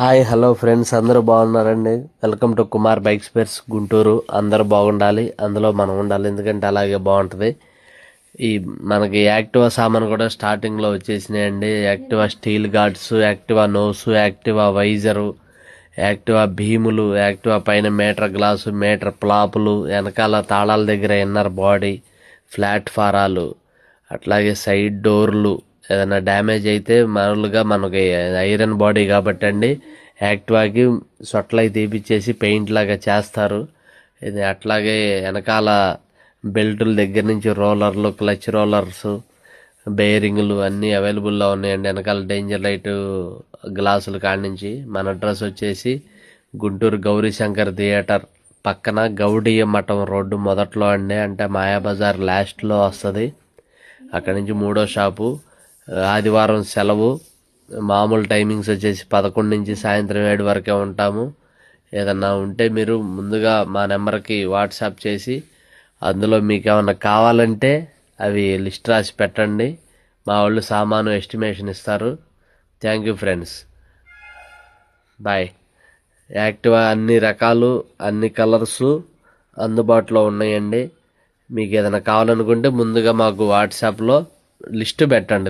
Hi hello friends అందరూ బాగున్నారండి? Welcome to Kumar bike spares Guntur. అందరూ బాగుండాలి. అందులో మనం ఉండాలి ఎందుకంటే అలాగే బాగుంటుంది. ఈ మనకి యాక్టివా సామాన్ కూడా స్టార్టింగ్లో వచ్చేసినాయండి. Activa steel guards Activa nose Activa visor Activa భీములు Activa పైన మీటర్ గ్లాసు మీటర్ ప్లాపులు వెనకాల తాళాల దగ్గర ఇన్నర్ బాడీ ప్లాట్ఫారాలు అట్లాగే సైడ్ డోర్లు ఏదైనా డ్యామేజ్ అయితే మామూలుగా మనకి ఐరన్ బాడీ కాబట్టి అండి యాక్టివాకి సొట్లై తీపిచ్చేసి పెయింట్ లాగా చేస్తారు. ఇది అట్లాగే వెనకాల బెల్టుల దగ్గర నుంచి రోలర్లు క్లచ్ రోలర్స్ బేరింగ్లు అన్నీ అవైలబుల్లో ఉన్నాయండి. వెనకాల డేంజర్ లైట్ గ్లాసులు కాడించి నుంచి మన అడ్రస్ వచ్చేసి గుంటూరు గౌరీశంకర్ థియేటర్. పక్కన గౌడీయ మఠం రోడ్డు మొదట్లో అండి అంటే మాయాబజార్ లాస్ట్లో వస్తుంది. అక్కడి నుంచి మూడో షాపు. ఆదివారం సెలవు. మామూలు టైమింగ్స్ వచ్చేసి పదకొండు నుంచి సాయంత్రం ఏడు వరకే ఉంటాము. ఏదన్నా ఉంటే మీరు ముందుగా మా నెంబర్కి వాట్సాప్ చేసి అందులో మీకు ఏమన్నా కావాలంటే అవి లిస్ట్ రాసి పెట్టండి. మా వాళ్ళు సామాను ఎస్టిమేషన్ ఇస్తారు. Thank you friends. Bye. Activa అన్ని రకాలు అన్ని కలర్స్ అందుబాటులో ఉన్నాయండి. మీకు ఏదైనా కావాలనుకుంటే ముందుగా మాకు వాట్సాప్లో లిస్ట్ పెట్టండి.